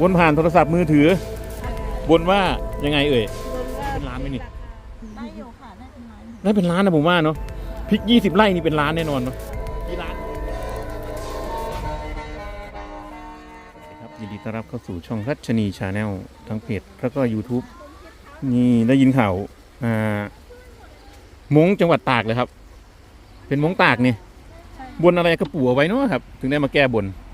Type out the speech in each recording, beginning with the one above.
บนผ่านโทรศัพท์มือถือบนว่ายังไงเอ่ย เป็นล้านไหมนี่ ได้อยู่ค่ะได้เป็นร้านน่าเป็นล้านนะผมว่าเนาะพริกยี่สิบไร่นี่เป็นล้านแน่นอนเนาะกี่ล้านครับยินดีต้อนรับเข้าสู่ช่องรัชนีชาแนลทั้งเพจแล้วก็ YouTube นี่ได้ยินข่าวอ่ามงจังหวัดตากเลยครับ เป็นมงตากนี่บนอะไรกระปู่เอาไว้เนาะครับ ถึงได้มาแก้บนบ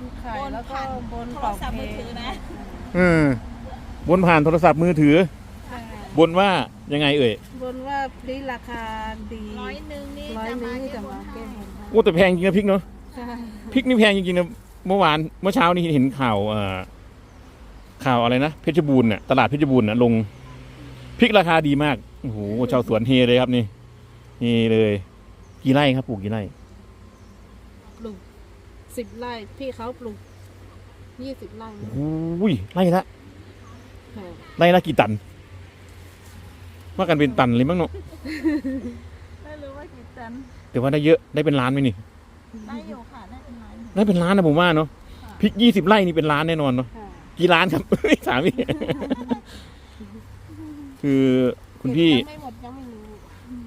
นบนไข่บนแล้วก็ผ่านบนโทเป่ารศัพท์เพมือลถืองนะเออบนผ่านโทรศัพท์มือถือบนว่ายังไงเอ่ยบนว่าพริกราคาดีร้อยหนึ่งนี่ร้อยจะหนึมางนี่แก้จะบมานแก้ให้บนโอ้แต่แพงจริงนะพริกเนาะใช่พริกนี่แพงจริงๆนะเมื่อวานเมื่อเช้านี้เห็นข่าวเอ่อข่าวอะไรนะเพชรบูรณ์น่ะตลาดเพชรบูรณ์น่ะลงพริกราคาดีมากโอ้โหชาวสวนเฮเลยครับนี่นี่เลย กี่ไร่ครับปลูกกี่ไร่ปลูก สิบไร่พี่เขาปลูกยี่สิบไร่โอ้ยไร่ละค่ะไร่ละกี่ตันว่ากันเป็นตันเลยมั้งเนาะไม่รู้ว่ากี่ตันแต่ว่าได้เยอะได้เป็นล้านไหมนี่ได้อยู่ค่ะได้เป็นร้านได้เป็นล้านนะผมว่าเนาะพริกยี่สิบไร่นี่เป็นล้านแน่นอนเนาะค่ะกี่ล้านครับ สามีคือคุณพี่ยังไม่หมดยังไม่รู้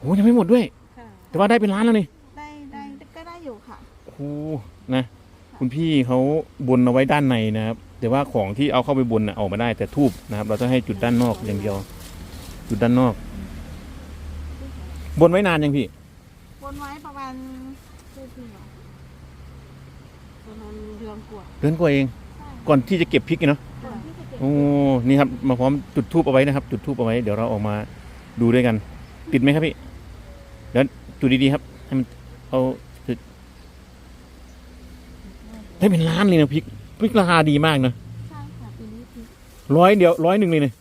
โอ้ยังไม่หมดด้วย ค่ะแต่ว่าได้เป็นล้านแล้วนี่ได้ได้ก็ได้อยู่ค่ะ โอ้โห นะ คุณพี่เขาบนเอาไว้ด้านในนะครับ แต่ว่าของที่เอาเข้าไปบนน่ะออกมาได้แต่ทูบนะครับ เราจะให้จุดด้านนอกอย่างเดียว จุดด้านนอก บนไว้นานยังพี่บนไว้ประมาณชื่อพี่เหรอประมาณเดือนกว่าเดือนกว่าเอง ก่อนที่จะเก็บพริกอีกเนาะก่อนที่จะเก็บโอ้นี่ครับมาพร้อมจุดทูบเอาไว้นะครับ จุดทูบเอาไว้เดี๋ยวเราออกมาดูด้วยกัน ติดไหมครับพี่เดี๋ยวจุดดีๆครับ ให้มันเอาจุด ได้เป็นล้านเลยนะพริกพริกราคาดีมากนะใช่ค่ะปีนี้คือร้อยเดียวร้อยหนึ่งเลยเนี่ย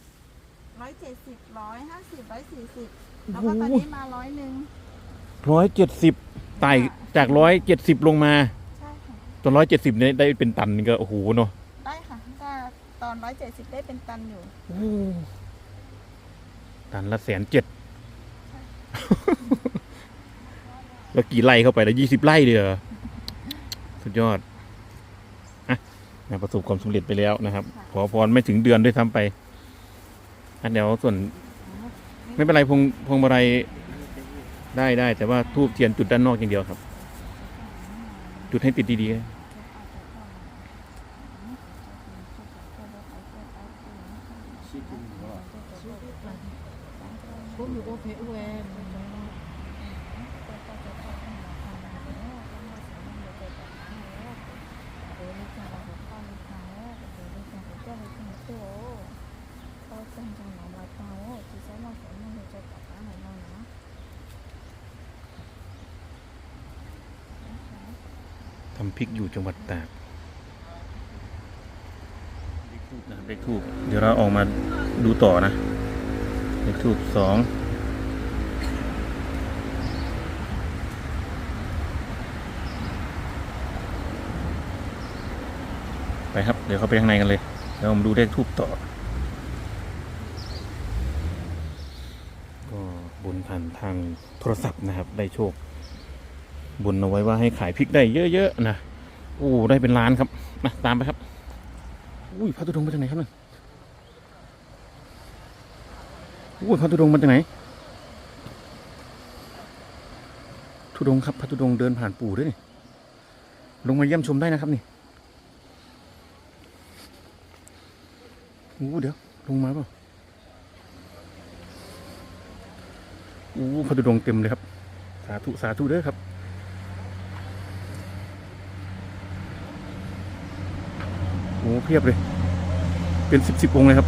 ร้อยเจ็ดสิบร้อยห้าสิบร้อยสี่สิบแล้วก็ตอนนี้มาร้อยหนึ่งร้อยเจ็ดสิบไต่จากร้อยเจ็ดสิบลงมาใช่ค่ะตอนร้อยเจ็ดสิบเนี่ยได้เป็นตันนี่ก็โอ้โหเนาะได้ค่ะก็ตอนร้อยเจ็ดสิบได้เป็นตันอยู่ตันละแสนเจ็ดแล้วกี่ไร่เข้าไปแล้วยี่สิบไร่เลยเหรอสุดยอดอะ นะประสบความสำเร็จไปแล้วนะครับ ขอพรไม่ถึงเดือนด้วยซ้ำไปอันเดี๋ยวส่วน ไม่เป็นไรพวงพวงมาลัยได้ได้ แต่ว่าทูบเทียนจุดด้านนอกอย่างเดียวครับ จุดให้ติดดีๆ ผมอยู่โอเพเวนทำพริกอยู่จังหวัดตากเลขทูบเดี๋ยวเราออกมาดูต่อนะเลขทูบสองไปครับ เดี๋ยวเข้าไปข้างในกันเลย ดี๋ยวผมดูเลขทูบต่อ ก็บนผ่านทางโทรศัพท์นะครับ ได้โชค บนเอาไว้ว่าให้ขายพริกได้เยอะๆนะโอ้ได้เป็นล้านครับมาตามไปครับ อุ้ยพระธุดงมาจากไหนครับเนี่ยอุ้ยพระธุดงมาจากไหนธุดงครับพระธุดงเดินผ่านปู่ด้วยนี่ลงมาเยี่ยมชมได้นะครับนี่ อ้เดี๋ยว ลงมาเปล่าโอ้พระธุดงเต็มเลยครับ สาธุ สาธุเด้อครับโอ้เพียบเลย เป็นสิบสิบองค์เลยครับ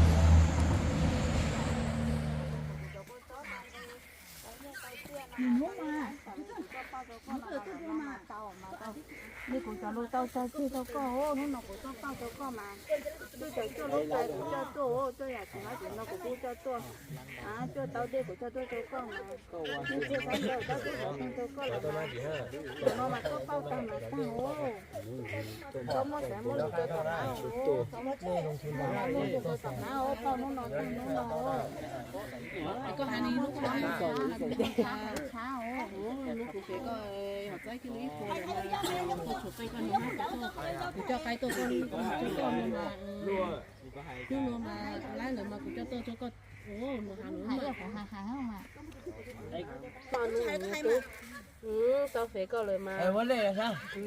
นี่กูจะรู้เจ้าเจ้าชื่อเจ้าก็โอ้นู่นน่ะกูเจ้าเป้าเจ้าก็มาชื่อเจ้าเจ้ารู้ใจกูเจ้าตัวโอ้เจ้าอยากถึงแล้วถึงเรา กูเจ้าตัวอ่าเจ้าเต้าเด็กกูเจ้าตัวเจ้าก็มานี่เจ้าใครเจ้าเจ้าตัวเจ้าก็ละมาเรามาเจ้าเป้าตามมาตั้งโอ้เจ้าหมดแต่หมดเจ้าตัวมาโอ้เจ้าหมดเจ้าหมดเจ้าตัวมาโอ้เป้านู่นน่ะตั้งนู่นน่ะโอ้ก็ฮันนี่ลูกค้าเช้าเช้าโอ้โอ้ลูกกูเฟก็หัวใจคิวอีโฟเลยนะฉุดไปกันหนูกูเจ้าไก่ตัวคนกูเจ้าตัวมาเออยูโนมาร้านหรือมากูเจ้าตัวเจ้าก็โอ้หนูหาหนูหายมาเรื่องของหาหาเข้ามาตอนหนู อืมเจ้าเฟก็เลยมา 哎，我来了噻， อื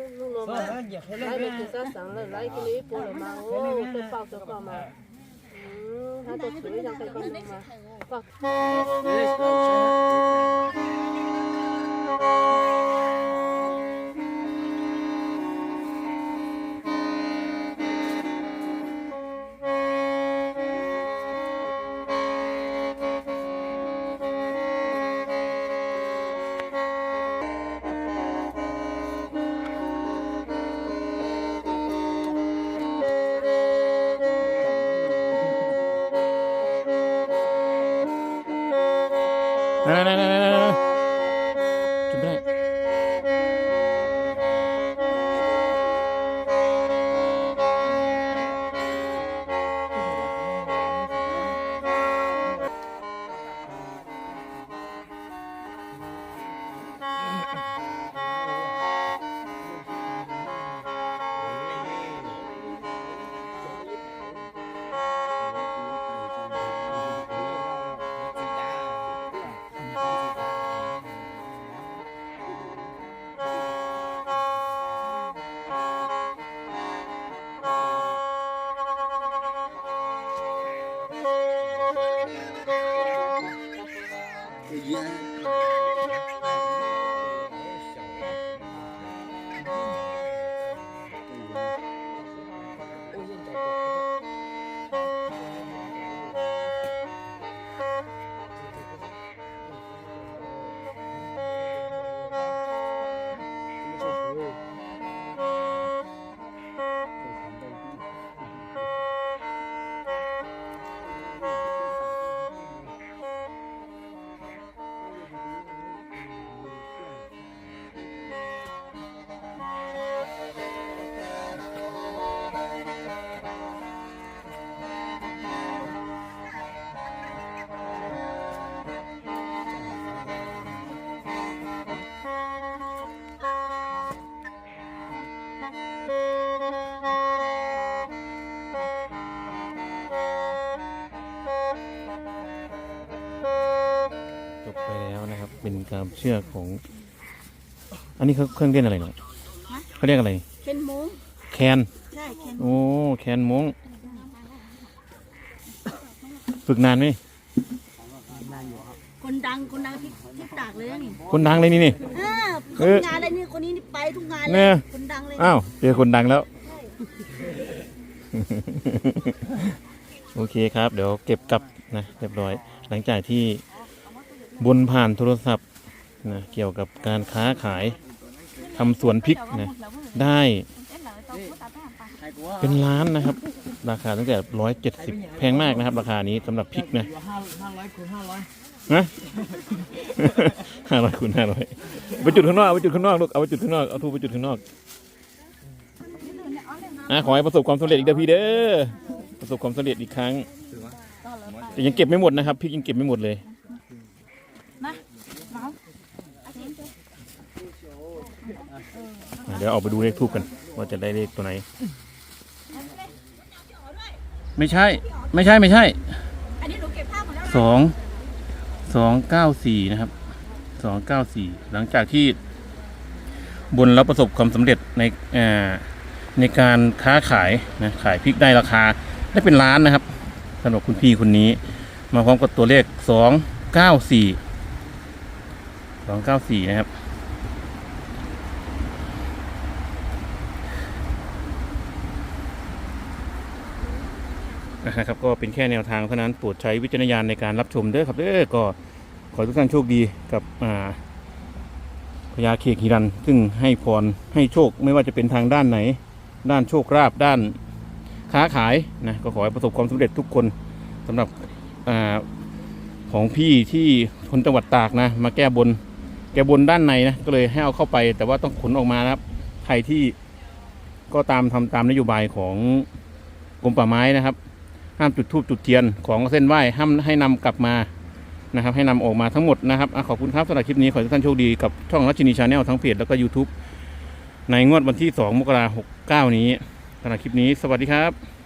มลูกโน 我 มา 俺姐回 ไล่ 来 ไป 了 กินซะสั่งเลยไล่กินนี้ปูเลยมาโอ้ตัวเปล่าตัวก็มาอืมถ้าตัวถือยังไปก็ลงมาฝาก นั่ จ เป็นความเชื่อของ อันนี้เขาเครื่องเล่นอะไรเนาะเขาเรียกอะไร เป็นมุ้งแคนใช่แค่โอ้แคนมงฝึกนานไหมคนดังคนดังที่ที่ตากเลยนี่คนดังเลยนี่นี่อ่าเออทำงานอะไรนี่คนนี้นี่ไปทุกงานเลเนี่ยยคนดังเลยอ้าวเจอคนดังแล้ว โอเคครับ เดี๋ยวเก็บกลับนะเรียบร้อย หลังจากที่ บนผ่านโทรศัพท์นะเกี่ยวกับการค้าขายทำสวนพริกนะได้เป็นล้านนะครับ ราคาตั้งแต่ร้อยเจ็ดสิบแพงมากนะครับ ราคานี้สำหรับพริกนะห้าร้อยคูณห้าร้อยนะห้าร้อยคูณห้าร้อยไปจุดข้างนอกเอาไปจุดข้างนอกลูกเอาไปจุดข้างนอกเอาทูไปจุดข้างนอกอะขอให้ประสบความสำเร็จอีกเด้อพี่เด้อประสบความสำเร็จอีกครั้งแต่ยังเก็บไม่หมดนะครับพริกยังเก็บไม่หมดเลยอะเดี๋ยวออกไปดูเลขทูบกัน ว่าจะได้เลขตัวไหน ไม่ใช่ ไม่ใช่ไม่ใช่อันนี้หนูเก็บผ้าหมดแล้วสองสองเก้าสี่นะครับสองเก้าสี่หลังจากที่บนแล้วประสบความสำเร็จในอ่าในการค้าขายนะขายพริกได้ราคาได้เป็นล้านนะครับสำหรับคุณพี่คนนี้ มาพร้อมกับตัวเลขสองเก้าสี่สองเก้าสี่นะครับ นะครับก็เป็นแค่แนวทางเท่านั้นโปรดใช้วิจารณญาณในการรับชมเด้อครับเด้อก็ขอทุกท่านโชคดีกับพญาเคกฮิรัน ซึ่งให้พรให้โชคไม่ว่าจะเป็นทางด้านไหน ด้านโชคลาภด้านค้าขายนะก็ขอให้ประสบความสำเร็จทุกคนสำหรับอของพี่ที่คนจังหวัดตากนะ มาแก้บน แก้บนด้านในนะก็เลยให้เอาเข้าไป แต่ว่าต้องขนออกมานะครับใครที่ก็ตามทำตามนโยบายของกรมป่าไม้นะครับ ห้ามจุดทูบจุดเทียนของเส้นไหว้ห้ามให้นำกลับมานะครับให้นำออกมาทั้งหมดนะครับอขอบคุณครับสำหรับคลิปนี้ขอให้ทุกท่านโชคดีกับช่องรัชนีชาแนลทั้งเพจแล้วก็ YouTube ในงวดวันที่ 2 มกราหกเก้านี้สำหรับคลิปนี้ สวัสดีครับ